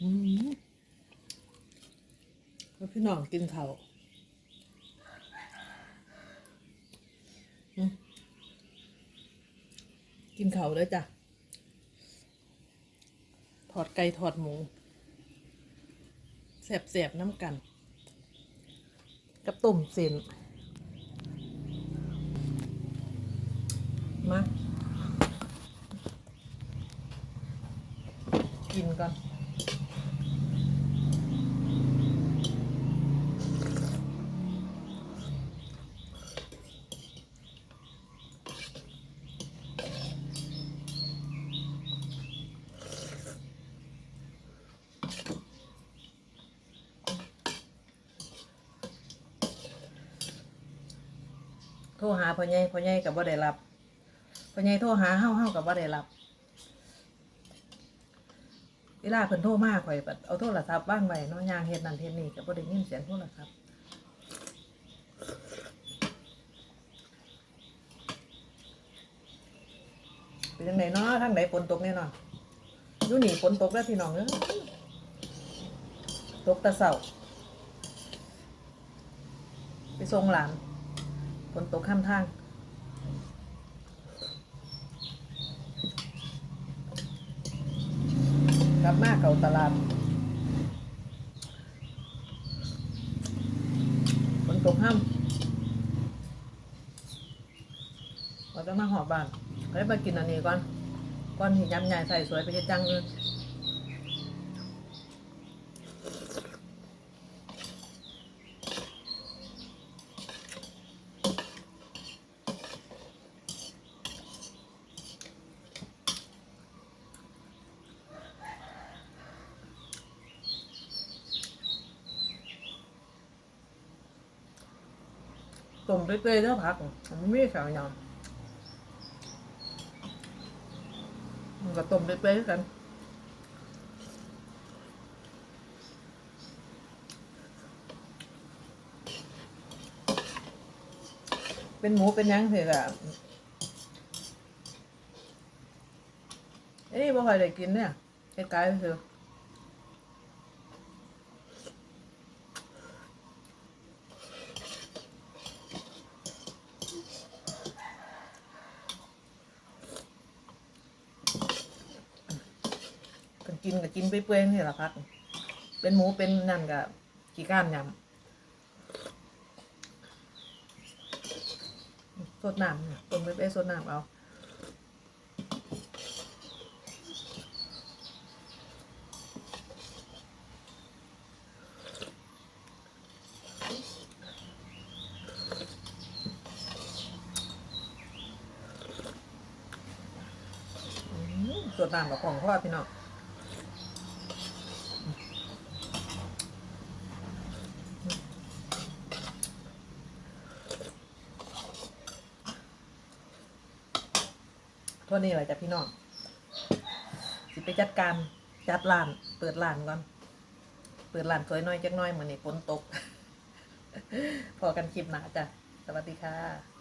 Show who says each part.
Speaker 1: แล้วพี่น้องกินเขาอกินเขาวเลยจ้ะ ถอดไก่ถอดหมูแสบๆน้ำกัน กับต้มเส้นมากินก่อน โทรหาพ่อใหญ่พ่อใหญ่กับบ่ได้รับพ่อใหญ่โทรหาเฮาเฮากับบ่ได้รับเวลาเพิ่นโทรมาข่อยเอาโทรศัพท์ว่างไว้เนาะยางเฮ็ดนั่นเฮ็ดนี่ก็บ่ได้ยินเสียงโทรศัพท์เป็นจังไดเนาะทางไหนฝนตกแน่นอนอยู่นี่ฝนตกแล้วพี่น้องเอ้ย ตกตะเช้าไปส่งหลานฝนตกข้ามทางกลับมาเก่าตลาดฝนตกห้ำเราจะมาหอบบ้านไปมากินอันนี้ก่อน ก่อนที่ยำใหญ่ใส่สวยไปเฮ็ดจังเลย ต้มเปื่อยๆแล้วผักมันไม่ขาวยำมันก็ต้มเปื่อยๆกันเป็นหมูเป็นยังเถอะอะเอ้ยบ่ค่อยได้กินเนี่ยคล้ๆคือกั กินก็กินเปื่อยๆนี่แหละครับเป็นหมูเป็นนั่นกับขี้ก้านยำสดน้ำเนี่ยต้มไปไปสดน้ำเอาสดน้ำกับของพ่อพี่น้อง ทั่วนี้แหละจ้ะพี่น้องสิไปจัดการจัดร้าน เปิดร้านก่อน เปิดร้านสวยน้อยจักหน้อยเหมือนนี่ฝนตก พอกันคลิปหนาจ้ะ สวัสดีค่ะ